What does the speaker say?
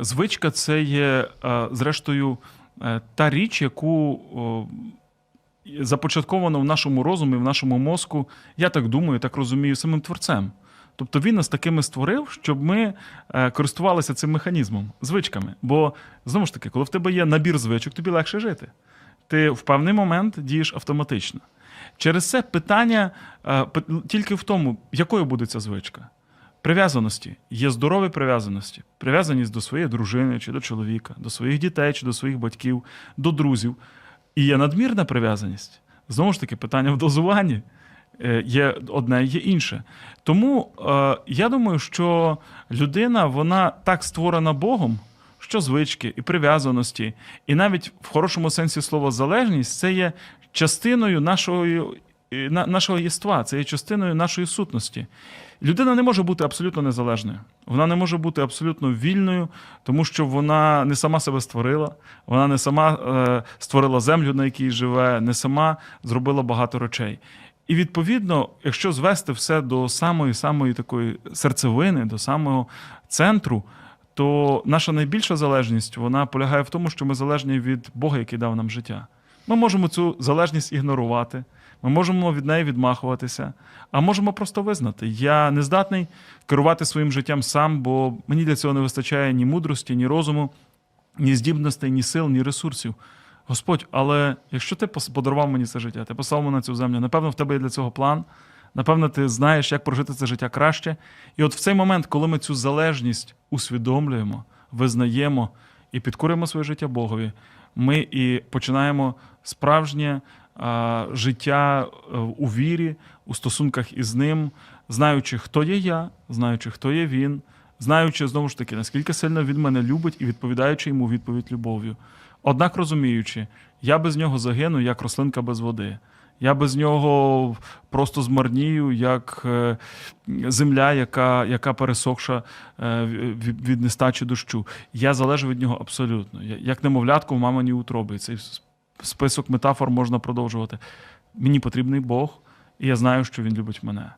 Звичка це є, е, зрештою, е, та річ, яку започатковано в нашому розумі, в нашому мозку, я так думаю, так розумію, самим творцем. Тобто він нас такими створив, щоб ми е, користувалися цим механізмом, звичками. Бо знову ж таки, коли в тебе є набір звичок, тобі легше жити. Ти в певний момент дієш автоматично. Через це питання тільки в тому, якою буде ця звичка. Прив'язаності. Є здорові прив'язаності. Прив'язаність до своєї дружини чи до чоловіка, до своїх дітей чи до своїх батьків, до друзів. І є надмірна прив'язаність. Знову ж таки, питання в дозуванні. Е, Є одне, є інше. Тому е, я думаю, що людина вона так створена Богом, що звички і прив'язаності, і навіть в хорошому сенсі слова залежність це є частиною нашої, на- нашого єства, це є частиною нашої сутності. Людина не може бути абсолютно незалежною. Вона не може бути абсолютно вільною, тому що вона не сама себе створила, вона не сама е, створила землю, на якій живе, не сама зробила багато речей. І відповідно, якщо звести все до самої самої такої серцевини, до самого центру, то наша найбільша залежність вона полягає в тому, що ми залежні від Бога, який дав нам життя. Ми можемо цю залежність ігнорувати, ми можемо від неї відмахуватися, а можемо просто визнати: я не здатний керувати своїм життям сам, бо мені для цього не вистачає ні мудрості, ні розуму, ні здібностей, ні сил, ні ресурсів. Господь, але якщо ти подарував мені це життя, ти послав мене на цю землю, напевно, в тебе є для цього план. Напевно, ти знаєш, як прожити це життя краще. І от в цей момент, коли ми цю залежність усвідомлюємо, визнаємо і підкорюємо своє життя Богові, ми і починаємо справжнє а, життя е, у вірі, у стосунках із ним, знаючи, хто є я, знаючи, хто є він, знаючи знову ж таки, наскільки сильно він мене любить і відповідаючи йому відповідь любов'ю. Однак розуміючи, я без нього загину, як рослинка без води. Я без нього просто змарнію, як е, земля, яка, яка пересохша е, від, нестачі дощу. Я залежу від нього абсолютно. Як немовлятко в мамині утроби. Цей список метафор можна продовжувати. Мені потрібний Бог, і я знаю, що він любить мене.